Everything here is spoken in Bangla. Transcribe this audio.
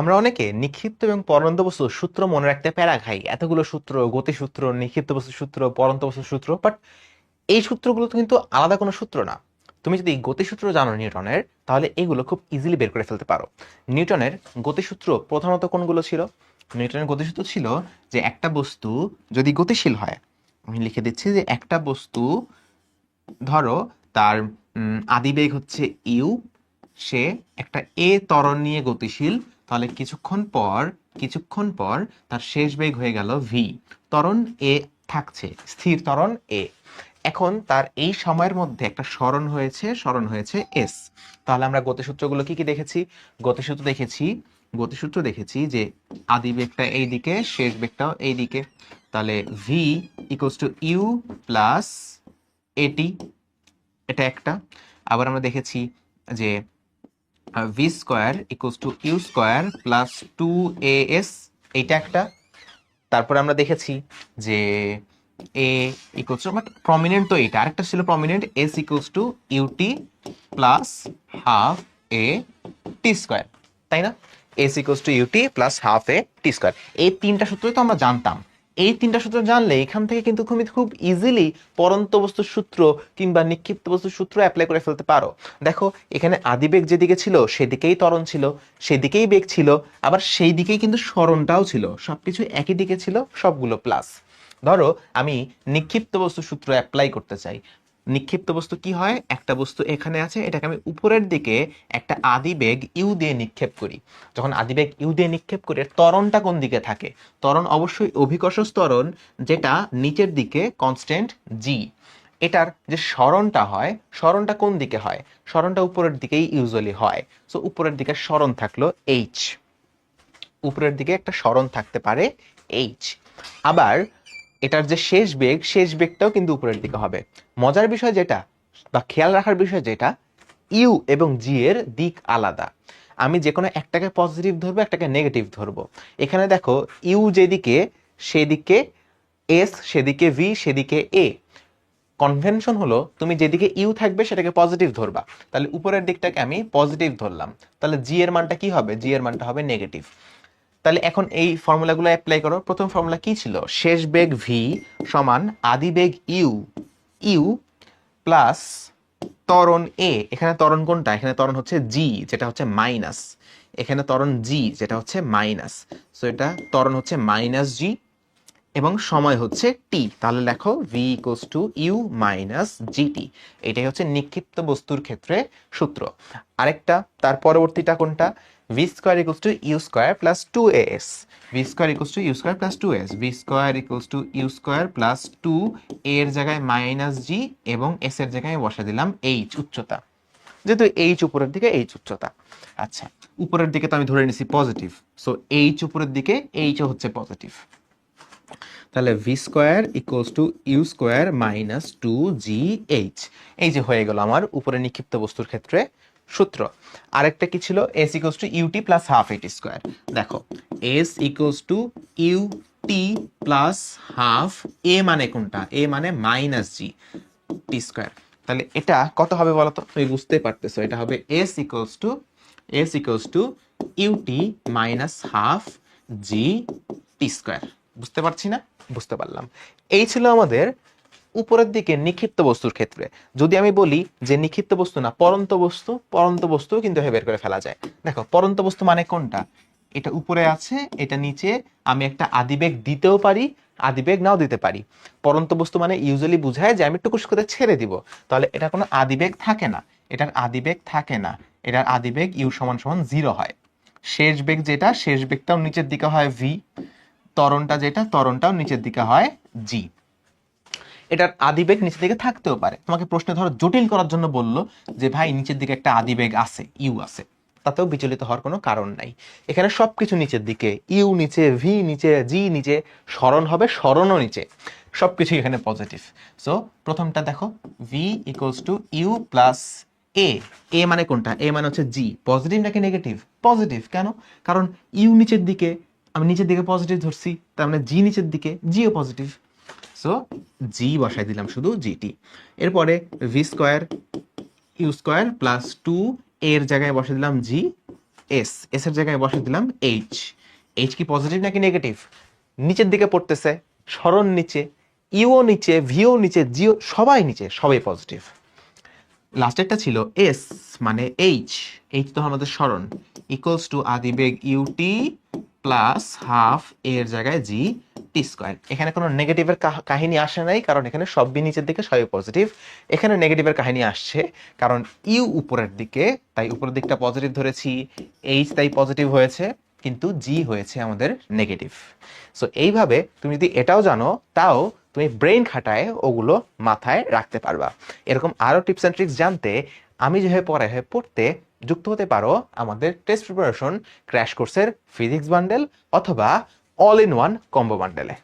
আমরা অনেকে নিক্ষিপ্ত এবং পরন্ত বস্তুর সূত্র মনে রাখতে প্যারা খাই। এতগুলো সূত্র, গতিসূত্র, নিক্ষিপ্ত বস্তুর সূত্র, পরন্ত বস্তুর সূত্র বাট এই সূত্রগুলো তো কিন্তু আলাদা কোনো সূত্র না। তুমি যদি গতিসূত্র জানো নিউটনের, তাহলে এগুলো খুব ইজিলি বের করে ফেলতে পারো। নিউটনের গতিসূত্র প্রধানত কোনগুলো ছিল? নিউটনের গতিসূত্র ছিল যে একটা বস্তু যদি গতিশীল হয়, আমি লিখে দিচ্ছি যে একটা বস্তু, ধরো তার আদিবেগ হচ্ছে ইউ সে একটা এ ত্বরণ নিয়ে গতিশীল তাহলে কিছুক্ষণ পর কিছুক্ষণ পর তার শেষ বেগ হয়ে গেল ভি ত্বরণ এ থাকছে, স্থির ত্বরণ এ এখন তার এই সময়ের মধ্যে একটা স্মরণ হয়েছে স্মরণ হয়েছে এস তাহলে আমরা গতিসূত্রগুলো কি কি দেখেছি? গতিসূত্র দেখেছি গতিসূত্র দেখেছি যে আদি বেগটা এই দিকে, শেষ বেগটাও এই দিকে। তাহলে v equals to u plus a t এটা একটা। আবার আমরা দেখেছি যে v square equals to u square plus two a s এইটা একটা। তারপরে আমরা দেখেছি যে এ ইকুয়ালস টু প্রমিনেন্ট তো এইটা। আরেকটা ছিল prominent s equals to u t plus half a t square তাই না? S equals to u t plus half a t square এই তিনটা সূত্রই তো আমরা জানতাম। এই তিনটা সূত্র জানলে এখান থেকে কিন্তু তুমি খুব ইজিলি পরন্ত বস্তুর সূত্র কিংবা নিক্ষিপ্ত বস্তু সূত্র অ্যাপ্লাই করে ফেলতে পারো। দেখো, এখানে আদিবেগ যেদিকে ছিল, সেদিকেই ত্বরণ ছিল, সেদিকেই বেগ ছিল, আবার সেই দিকেই কিন্তু স্মরণটাও ছিল। সব কিছু একই দিকে ছিল, সবগুলো প্লাস ধরো, আমি নিক্ষিপ্ত বস্তু সূত্র অ্যাপ্লাই করতে চাই। নিক্ষিপ্ত বস্তু কি হয়? একটা বস্তু এখানে আছে, এটাকে আমি উপরের দিকে একটা আদিবেগ ইউ দিয়ে নিক্ষেপ করি। যখন আদিবেগ ইউ দিয়ে নিক্ষেপ করি ত্বরণটা কোন দিকে থাকে? ত্বরণ অবশ্যই অভিকর্ষ ত্বরণ, যেটা নিচের দিকে কনস্ট্যান্ট জি এটার যে স্মরণটা হয়, স্মরণটা কোন দিকে হয়? স্মরণটা উপরের দিকেই ইউজুয়ালি হয়। সো উপরের দিকে স্মরণ থাকল এইচ উপরের দিকে একটা স্মরণ থাকতে পারে এইচ আবার এটার যে শেষ বেগ, শেষ বেগটাও কিন্তু উপরের দিকে হবে। মজার বিষয় যেটা, বা খেয়াল রাখার বিষয় যেটা, ইউ এবং জি এর দিক আলাদা। আমি যে কোনো একটাকে পজিটিভ ধরবো, একটাকে নেগেটিভ ধরবো। এখানে দেখো, ইউ যেদিকে, সেদিকে এস, সেদিকে ভি, সেদিকে এ। কনভেনশন হলো, তুমি যেদিকে ইউ থাকবে, সেটাকে পজিটিভ ধরবা। তাহলে উপরের দিকটাকে আমি পজিটিভ ধরলাম। তাহলে জি এর মানটা কি হবে? জি এর মানটা হবে নেগেটিভ তাহলে এখন এই ফর্মুলাগুলো অ্যাপ্লাই করো। প্রথম ফর্মুলা কি ছিল? শেষ বেগ ভি সমান আদি বেগ ইউ ইউ প্লাস ত্বরণ এ এখানে ত্বরণ কোনটা? এখানে তরণ হচ্ছে জি যেটা হচ্ছে মাইনাস এখানে ত্বরণ জি যেটা হচ্ছে মাইনাস সো এটা ত্বরণ হচ্ছে মাইনাস জি এবং সময় হচ্ছে টি তাহলে লেখো v equals to u minus g t এটাই হচ্ছে নিক্ষিপ্ত বস্তুর ক্ষেত্রে সূত্র। আরেকটা, তার পরবর্তীটা কোনটা? V square equals to u square plus two s v square equals to u square plus two s v square equals to u square plus two এর জায়গায় মাইনাস জি এবং এস এর জায়গায় বসে দিলাম এইচ উচ্চতা। যেহেতু এইচ উপরের দিকে এইচ উচ্চতা। আচ্ছা উপরের দিকে তো আমি ধরে নিছি পজিটিভ সো এইচ উপরের দিকে এইচও হচ্ছে পজিটিভ তাহলে v square equals to u square minus two g h এই যে হয়ে গেল আমার উপরে নিক্ষিপ্ত বস্তুর ক্ষেত্রে সূত্র। আরেকটা কি ছিল? S equals to u t plus half a t square দেখো s equals to u t plus half a মানে কোনটা? এ মানে মাইনাস জি টি স্কোয়ার তাহলে এটা কত হবে বলো তো তুমি বুঝতে পারতেছো, এটা হবে s equals to s equals to u t minus half g t square বুঝতে পারছি না? বুঝতে পারলাম। এই ছিল আমাদের উপরের দিকে নিক্ষিপ্ত বস্তুর ক্ষেত্রে। যদি আমি বলি যে নিক্ষিপ্ত বস্তু না, পরন্ত বস্তু পরন্ত বস্তু কিন্তু বের করে ফেলা যায়। দেখো, পরন্ত বস্তু মানে কোনটা? এটা উপরে আছে, এটা নিচে, আমি একটা আদিবেগ দিতেও পারি, আদিবেগ নাও দিতে পারি। পরন্ত বস্তু মানে ইউজুয়ালি বুঝায় যে আমি টুকুস করে ছেড়ে দিব। তাহলে এটা কোনো আদিবেগ থাকে না। এটার আদিবেগ থাকে না। এটার আদিবেগ ইউ সমান সমান জিরো হয়। শেষ বেগ যেটা, শেষ বেগটাও নিচের দিকে হয় ভি ত্বরণটা যেটা, ত্বরণটাও নিচের দিকে হয় জি এটার আদিবেগ নিচের দিকে থাকতেও পারে। তোমাকে প্রশ্নে ধরো, জটিল করার জন্য বলল যে, ভাই, নিচের দিকে একটা আদিবেগ আছে, ইউ আছে। তাতেও বিচলিত হওয়ার কোনো কারণ নাই। এখানে সব কিছু নিচের দিকে, ইউ নিচে ভি নিচে জি নিচে, স্মরণ হবে, স্মরণও নিচে। সবকিছু এখানে পজিটিভ সো প্রথমটা দেখো v equals to u plus a a মানে কোনটা? এ মানে হচ্ছে জি পজিটিভ নাকি নেগেটিভ পজিটিভ কেন? কারণ ইউ নিচের দিকে আমি নিচের দিকে পজিটিভ ধরছি, তার মানে জি নিচের দিকে জিও পজিটিভ সো জি বসাই দিলাম শুধু জিটি এরপরে v square u square plus two এর জায়গায় বসে দিলাম জি এস এস এর জায়গায় বসে দিলাম এইচ এইচ কি পজিটিভ নাকি নেগেটিভ নিচের দিকে পড়তেছে, স্মরণ নিচে ইও নিচে ভিও নিচে জিও সবাই নিচে, সবাই পজিটিভ লাস্টেরটা ছিল এস মানে এইচ এইচ তো আমাদের স্মরণ। ইকুয়ালস টু আদিবেগ ইউটি প্লাস হাফ এর জায়গায় জি টি স্কোয়ার এখানে কোনো নেগেটিভের কাহিনী আসে নাই, কারণ এখানে সবই নিচের দিকে সবই পজিটিভ এখানে নেগেটিভের কাহিনী আসছে, কারণ ইউ উপরের দিকে, তাই উপরের দিকটা পজিটিভ ধরেছি এইচ তাই পজিটিভ হয়েছে, কিন্তু জি হয়েছে আমাদের নেগেটিভ সো এইভাবে তুমি যদি এটাও জানো, তাও তুমি ব্রেন খাটায় ওগুলো মাথায় রাখতে পারবা। এরকম আরও টিপস অ্যান্ড ট্রিক্স জানতে, আমি যেভাবে পড়াই হয় পড়তে যুক্ত হতে পারো আমাদের টেস্ট প্রিপারেশন ক্র্যাশ কোর্সের ফিজিক্স বান্ডেল অথবা অল ইন ওয়ান কম্বো বান্ডেলে